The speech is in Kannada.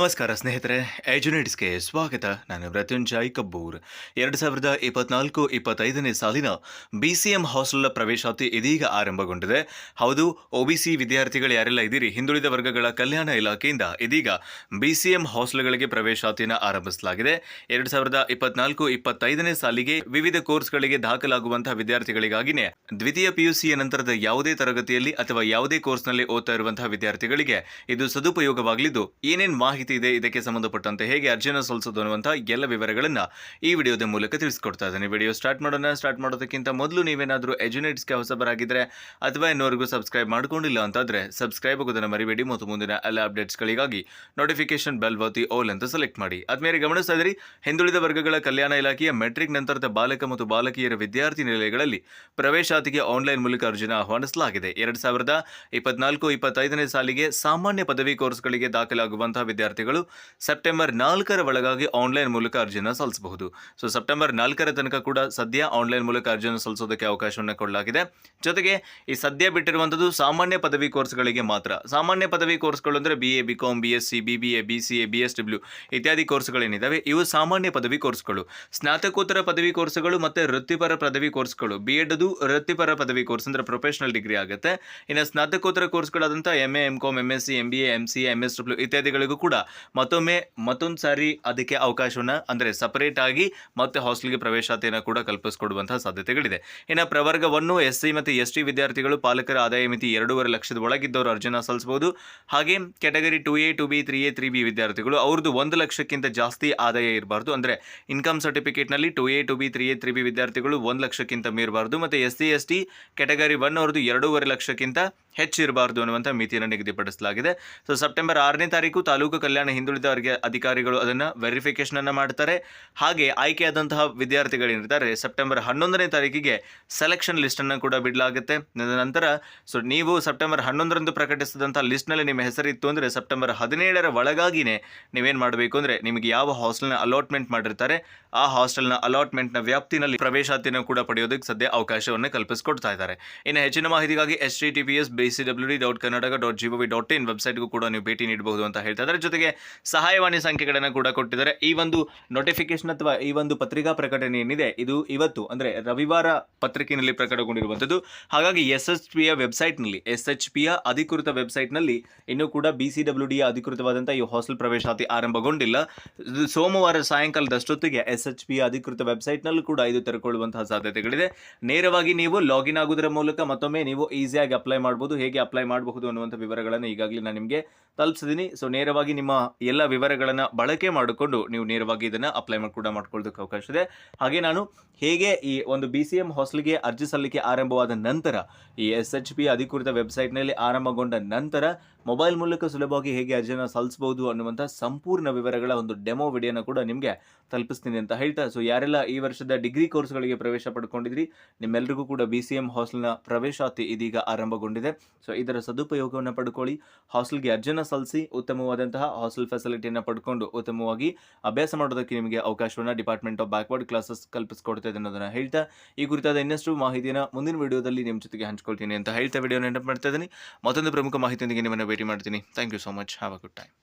ನಮಸ್ಕಾರ ಸ್ನೇಹಿತರೆ ಏಜುನೇಟ್ಸ್ಗೆ ಸ್ವಾಗತ. ನಾನು ಮೃತ್ಯುಂಜಯ್ ಕಬ್ಬೂರ್. ಎರಡು ಸಾವಿರದ ಇಪ್ಪತ್ನಾಲ್ಕು ಇಪ್ಪತ್ತೈದನೇ ಸಾಲಿನ ಬಿ ಸಿ ಎಂ ಹಾಸ್ಟೆಲ್ನ ಪ್ರವೇಶಾತಿ ಇದೀಗ ಆರಂಭಗೊಂಡಿದೆ. ಹೌದು ಒಬಿಸಿ ವಿದ್ಯಾರ್ಥಿಗಳು ಯಾರೆಲ್ಲ ಇದ್ದೀರಿ? ಹಿಂದುಳಿದ ವರ್ಗಗಳ ಕಲ್ಯಾಣ ಇಲಾಖೆಯಿಂದ ಇದೀಗ ಬಿ ಸಿ ಎಂ ಹಾಸ್ಟೆಲ್ಗಳಿಗೆ ಪ್ರವೇಶಾತಿಯನ್ನು ಆರಂಭಿಸಲಾಗಿದೆ. ಎರಡು ಸಾವಿರದ ಇಪ್ಪತ್ನಾಲ್ಕು ಇಪ್ಪತ್ತೈದನೇ ಸಾಲಿಗೆ ವಿವಿಧ ಕೋರ್ಸ್ಗಳಿಗೆ ದಾಖಲಾಗುವಂತಹ ವಿದ್ಯಾರ್ಥಿಗಳಿಗಾಗಿನೇ ದ್ವಿತೀಯ ಪಿಯುಸಿಯ ನಂತರದ ಯಾವುದೇ ತರಗತಿಯಲ್ಲಿ ಅಥವಾ ಯಾವುದೇ ಕೋರ್ಸ್ನಲ್ಲಿ ಓದ್ತಾ ಇರುವಂತಹ ವಿದ್ಯಾರ್ಥಿಗಳಿಗೆ ಇದು ಸದುಪಯೋಗವಾಗಲಿದ್ದು, ಏನೇನು ಮಾಹಿತಿ ಇದೆ, ಇದಕ್ಕೆ ಸಂಬಂಧಪಟ್ಟಂತೆ ಹೇಗೆ ಅರ್ಜಿನ ಸಲ್ಲಿಸೋದು ಅನ್ನುವಂಥ ಎಲ್ಲ ವಿವರಗಳನ್ನು ಈ ವಿಡಿಯೋದ ಮೂಲಕ ತಿಳಿಸ್ಕೊಡ್ತಾ ಇದ್ದೀನಿ. ವಿಡಿಯೋ ಸ್ಟಾರ್ಟ್ ಮಾಡೋಣ. ಸ್ಟಾರ್ಟ್ ಮಾಡೋದಕ್ಕಿಂತ ಮೊದಲು ನೀವೇನಾದರೂ ಎಜುನೇಟ್ಸ್ಗೆ ಹೊಸಬರಾಗಿದ್ದರೆ ಅಥವಾ ಇನ್ನೂವರೆಗೂ ಸಬ್ಸ್ಕ್ರೈಬ್ ಮಾಡ್ಕೊಂಡಿಲ್ಲ ಅಂತಾದರೆ ಸಬ್ಸ್ಕ್ರೈಬ್ ಆಗೋದನ್ನು ಮರಿಬೇಡಿ. ಮತ್ತು ಮುಂದಿನ ಎಲ್ಲ ಅಪ್ಡೇಟ್ಸ್ಗಳಿಗಾಗಿ ನೋಟಿಫಿಕೇಶನ್ ಬೆಲ್ ಒತ್ತಿ ಓಲ್ ಅಂತ ಸೆಲೆಕ್ಟ್ ಮಾಡಿ. ಆದ್ಮೇಲೆ ಗಮನಿಸ್ತಾ ಇದ್ರಿ, ಹಿಂದುಳಿದ ವರ್ಗಗಳ ಕಲ್ಯಾಣ ಇಲಾಖೆಯ ಮೆಟ್ರಿಕ್ ನಂತರದ ಬಾಲಕ ಮತ್ತು ಬಾಲಕಿಯರ ವಿದ್ಯಾರ್ಥಿ ನಿಲಯಗಳಲ್ಲಿ ಪ್ರವೇಶಾತಿಗೆ ಆನ್ಲೈನ್ ಮೂಲಕ ಅರ್ಜಿನ ಆಹ್ವಾನಿಸಲಾಗಿದೆ. ಎರಡು ಸಾವಿರದ ಇಪ್ಪತ್ನಾಲ್ಕು, ಇಪ್ಪತ್ತೈದನೇ ಸಾಲಿಗೆ ಸಾಮಾನ್ಯ ಪದವಿ ಕೋರ್ಸ್ಗಳಿಗೆ ದಾಖಲಾಗುವಂತಹ ವಿದ್ಯಾರ್ಥಿಗಳು ಸೆಪ್ಟೆಂಬರ್ ನಾಲ್ಕರ ಒಳಗಾಗಿ ಆನ್ಲೈನ್ ಮೂಲಕ ಅರ್ಜಿಯನ್ನು ಸಲ್ಲಿಸಬಹುದು. ಸೊ ಸೆಪ್ಟೆಂಬರ್ ನಾಲ್ಕರ ತನಕ ಕೂಡ ಸದ್ಯ ಆನ್ಲೈನ್ ಮೂಲಕ ಅರ್ಜಿಯನ್ನು ಸಲ್ಲಿಸೋದಕ್ಕೆ ಅವಕಾಶವನ್ನು ಕೊಡಲಾಗಿದೆ. ಜೊತೆಗೆ ಈ ಸದ್ಯ ಬಿಟ್ಟಿರುವಂಥದ್ದು ಸಾಮಾನ್ಯ ಪದವಿ ಕೋರ್ಸ್ಗಳಿಗೆ ಮಾತ್ರ. ಸಾಮಾನ್ಯ ಪದವಿ ಕೋರ್ಸ್ಗಳು ಅಂದರೆ B A B com B S C B B A B C A B S W ಇತ್ಯಾದಿ ಕೋರ್ಸ್ಗಳೇನಿದ್ದಾವೆ ಇವು ಸಾಮಾನ್ಯ ಪದವಿ ಕೋರ್ಸ್ಗಳು. ಸ್ನಾತಕೋತ್ತರ ಪದವಿ ಕೋರ್ಸ್ಗಳು ಮತ್ತು ವೃತ್ತಿಪರ ಪದವಿ ಕೋರ್ಸ್ಗಳು. ಬಿ ಎಡ್ ಅದು ವೃತ್ತಿಪರ ಪದವಿ ಕೋರ್ಸ್ ಅಂದರೆ ಪ್ರೊಫೆಷನಲ್ ಡಿಗ್ರಿ ಆಗುತ್ತೆ. ಇನ್ನು ಸ್ನಾತಕೋತ್ತರ ಕೋರ್ಸ್ಗಳಾದಂಥ M A M com M S C M B A M C M S W ಇತ್ಯಾದಿಗಳಿಗೂ ಕೂಡ ಮತ್ತೊಮ್ಮೆ ಮತ್ತೊಂದು ಸಾರಿ ಅದಕ್ಕೆ ಅವಕಾಶವನ್ನು ಅಂದರೆ ಸಪರೇಟ್ ಆಗಿ ಮತ್ತೆ ಹಾಸ್ಟೆಲ್ಗೆ ಪ್ರವೇಶಾತಿಯನ್ನು ಕೂಡ ಕಲ್ಪಿಸಿಕೊಡುವಂತಹ ಸಾಧ್ಯತೆಗಳಿದೆ. ಇನ್ನು ಪ್ರವರ್ಗವನ್ನು ಎಸ್ ಸಿ ಮತ್ತು ಎಸ್ ಟಿ ವಿದ್ಯಾರ್ಥಿಗಳು ಪಾಲಕರ ಆದಾಯ ಮಿತಿ ಎರಡೂವರೆ ಲಕ್ಷದ ಒಳಗಿದ್ದವರು ಅರ್ಜಿನ ಸಲ್ಲಿಸಬಹುದು. ಹಾಗೆ category two A two B three A three B ವಿದ್ಯಾರ್ಥಿಗಳು ಅವ್ರದ್ದು ಒಂದು ಲಕ್ಷಕ್ಕಿಂತ ಜಾಸ್ತಿ ಆದಾಯ ಇರಬಾರ್ದು. ಅಂದರೆ income ಸರ್ಟಿಫಿಕೇಟ್ನಲ್ಲಿ two A two B three A three B ವಿದ್ಯಾರ್ಥಿಗಳು ಒಂದು ಲಕ್ಷಕ್ಕಿಂತ ಮೀರಬಾರ್ದು. ಮತ್ತು S C S T category one ಅವ್ರದ್ದು ಎರಡೂವರೆ ಲಕ್ಷಕ್ಕಿಂತ ಹೆಚ್ಚಿರಬಾರ್ದು ಅನ್ನುವಂಥ ಮಿತಿಯನ್ನು ನಿಗದಿಪಡಿಸಲಾಗಿದೆ. ಸೊ ಸೆಪ್ಟೆಂಬರ್ ಆರನೇ ತಾರೀಕು ತಾಲೂಕು ಕಲ್ಯಾಣ ಹಿಂದುಳಿದ ವರ್ಗ ಅಧಿಕಾರಿಗಳು ಅದನ್ನು ವೆರಿಫಿಕೇಶನ್ ಅನ್ನು ಮಾಡ್ತಾರೆ. ಹಾಗೆ ಆಯ್ಕೆಯಾದಂತಹ ವಿದ್ಯಾರ್ಥಿಗಳೇನಿರ್ತಾರೆ ಸೆಪ್ಟೆಂಬರ್ ಹನ್ನೊಂದನೇ ತಾರೀಕಿಗೆ ಸೆಲೆಕ್ಷನ್ ಲಿಸ್ಟನ್ನು ಕೂಡ ಬಿಡಲಾಗುತ್ತೆ. ನಂತರ ಸೊ ನೀವು ಸೆಪ್ಟೆಂಬರ್ ಹನ್ನೊಂದರಂದು ಪ್ರಕಟಿಸಿದಂಥ ಲಿಸ್ಟ್ನಲ್ಲಿ ನಿಮ್ಮ ಹೆಸರಿತ್ತು ಅಂದರೆ ಸೆಪ್ಟೆಂಬರ್ ಹದಿನೇಳರ ಒಳಗಾಗಿನೇ ನೀವೇನು ಮಾಡಬೇಕು ಅಂದರೆ ನಿಮಗೆ ಯಾವ ಹಾಸ್ಟೆಲ್ನ ಅಲಾಟ್ಮೆಂಟ್ ಮಾಡಿರ್ತಾರೆ, ಆ ಹಾಸ್ಟೆಲ್ನ ಅಲಾಟ್ಮೆಂಟ್ನ ವ್ಯಾಪ್ತಿನಲ್ಲಿ ಪ್ರವೇಶಾತಿನ ಕೂಡ ಪಡೆಯೋದಕ್ಕೆ ಸದ್ಯ ಅವಕಾಶವನ್ನು ಕಲ್ಪಿಸಿಕೊಡ್ತಾ ಇದ್ದಾರೆ. ಇನ್ನು ಹೆಚ್ಚಿನ ಮಾಹಿತಿಗಾಗಿ S T T P S B C W D dot ಕನ್ನಡಕ dot G V dot in ವೆಬ್ಸೈಟ್ಗೂ ಕೂಡ ನೀವು ಭೇಟಿ ನೀಡಬಹುದು ಅಂತ ಹೇಳ್ತಾ ಇದ್ದಾರೆ. ಜೊತೆಗೆ ಸಹಾಯವಾಣಿ ಸಂಖ್ಯೆಗಳನ್ನು ಕೂಡ ಕೊಟ್ಟಿದ್ದಾರೆ. ಈ ಒಂದು ನೋಟಿಫಿಕೇಶನ್ ಅಥವಾ ಈ ಒಂದು ಪತ್ರಿಕಾ ಪ್ರಕಟಣೆ ಏನಿದೆ, ಇದು ಇವತ್ತು ಅಂದರೆ ರವಿವಾರ ಪತ್ರಿಕೆಯಲ್ಲಿ ಪ್ರಕಟಗೊಂಡಿರುವಂಥದ್ದು. ಹಾಗಾಗಿ ಎಸ್ ಎಚ್ ಪಿಯ ವೆಬ್ಸೈಟ್ನಲ್ಲಿ ಎಸ್ ಎಚ್ ಪಿಯ ಅಧಿಕೃತ ವೆಬ್ಸೈಟ್ನಲ್ಲಿ ಇನ್ನೂ ಕೂಡ ಬಿ ಸಿ ಡಬ್ಲ್ಯೂ ಡಿಯ ಅಧಿಕೃತವಾದಂಥ ಈ ಹಾಸ್ಟೆಲ್ ಪ್ರವೇಶಾತಿ ಆರಂಭಗೊಂಡಿಲ್ಲ. ಸೋಮವಾರ ಸಾಯಂಕಾಲದಷ್ಟೊತ್ತಿಗೆ ಎಸ್ ಎಚ್ ಯ ಅಧಿಕೃತ ವೆಬ್ಸೈಟ್ನಲ್ಲೂ ಕೂಡ ಇದು ತೆರೆಕೊಳ್ಳುವಂತಹ ಸಾಧ್ಯತೆಗಳಿದೆ. ನೇರವಾಗಿ ನೀವು ಲಾಗಿನ್ ಆಗುವುದರ ಮೂಲಕ ಮತ್ತೊಮ್ಮೆ ನೀವು ಈಸಿಯಾಗಿ ಅಪ್ಲೈ ಮಾಡಬಹುದು ಹೇಗೆ ಅಪ್ಲೈ ಮಾಡಬಹುದು ಅನ್ನುವಂಥ ವಿವರಗಳನ್ನು ಈಗಾಗಲೇ ನಾನು ನಿಮಗೆ ತಲುಪಿಸಿದ್ದೀನಿ. ಸೊ ನೇರವಾಗಿ ನಿಮ್ಮ ಎಲ್ಲ ವಿವರಗಳನ್ನು ಬಳಕೆ ಮಾಡಿಕೊಂಡು ನೀವು ನೇರವಾಗಿ ಇದನ್ನು ಅಪ್ಲೈ ಮಾಡಿ, ಕೂಡ ಮಾಡ್ಕೊಳ್ಳೋದಕ್ಕೆ ಅವಕಾಶ ಇದೆ. ಹಾಗೆ ನಾನು ಹೇಗೆ ಈ ಒಂದು ಬಿ ಸಿ ಎಂ ಹಾಸ್ಟೆಲ್ಗೆ ಅರ್ಜಿ ಸಲ್ಲಿಕೆ ಆರಂಭವಾದ ನಂತರ, ಈ ಎಸ್ ಎಚ್ ಪಿ ಅಧಿಕೃತ ವೆಬ್ಸೈಟ್ನಲ್ಲಿ ಆರಂಭಗೊಂಡ ನಂತರ ಮೊಬೈಲ್ ಮೂಲಕ ಸುಲಭವಾಗಿ ಹೇಗೆ ಅರ್ಜಿಯನ್ನು ಸಲ್ಲಿಸಬಹುದು ಅನ್ನುವಂಥ ಸಂಪೂರ್ಣ ವಿವರಗಳ ಒಂದು ಡೆಮೋ ವಿಡಿಯೋನ ಕೂಡ ನಿಮಗೆ ತಲುಪಿಸ್ತೀನಿ ಅಂತ ಹೇಳ್ತಾ ಸೊ ಯಾರೆಲ್ಲ ಈ ವರ್ಷದ ಡಿಗ್ರಿ ಕೋರ್ಸ್ಗಳಿಗೆ ಪ್ರವೇಶ ಪಡ್ಕೊಂಡಿದ್ರಿ ನಿಮ್ಮೆಲ್ಲರಿಗೂ ಕೂಡ ಬಿ ಸಿ ಎಂ ಹಾಸ್ಟೆಲ್ನ ಪ್ರವೇಶಾತಿ ಇದೀಗ ಆರಂಭಗೊಂಡಿದೆ. ಸೊ ಇದರ ಸದುಪಯೋಗವನ್ನು ಪಡ್ಕೊಳ್ಳಿ ಹಾಸ್ಟೆಲ್ಗೆ ಅರ್ಜಿಯನ್ನು ಸಲ್ಲಿಸಿ, ಉತ್ತಮವಾದಂತಹ ಹಾಸ್ಟೆಲ್ ಫೆಸಿಲಿಟಿಯನ್ನು ಪಡ್ಕೊಂಡು ಉತ್ತಮವಾಗಿ ಅಭ್ಯಾಸ ಮಾಡೋದಕ್ಕೆ ನಿಮಗೆ ಅವಕಾಶವನ್ನು ಡಿಪಾರ್ಟ್ಮೆಂಟ್ ಆಫ್ ಬ್ಯಾಕ್ವರ್ಡ್ ಕ್ಲಾಸಸ್ ಕಲ್ಪಿಸ್ಕೊಡ್ತಾ ಇದೆ ಅನ್ನೋದನ್ನು ಹೇಳ್ತಾ, ಈ ಕುರಿತಾದ ಇನ್ನಷ್ಟು ಮಾಹಿತಿನ ಮುಂದಿನ ವಿಡಿಯೋದಲ್ಲಿ ನಿಮ್ಮ ಜೊತೆಗೆ ಹಂಚ್ಕೊಳ್ತೀನಿ ಅಂತ ಹೇಳ್ತಾ, ವಿಡಿಯೋ ನೆನಪು ಮಾಡ್ತಾ ಇದ್ದೀನಿ. ಮತ್ತೊಂದು ಪ್ರಮುಖ ಮಾಹಿತಿಯೊಂದಿಗೆ ನಿಮ್ಮನ್ನು ಭೇಟಿ ಮಾಡ್ತೀನಿ. Thank you so much have a good time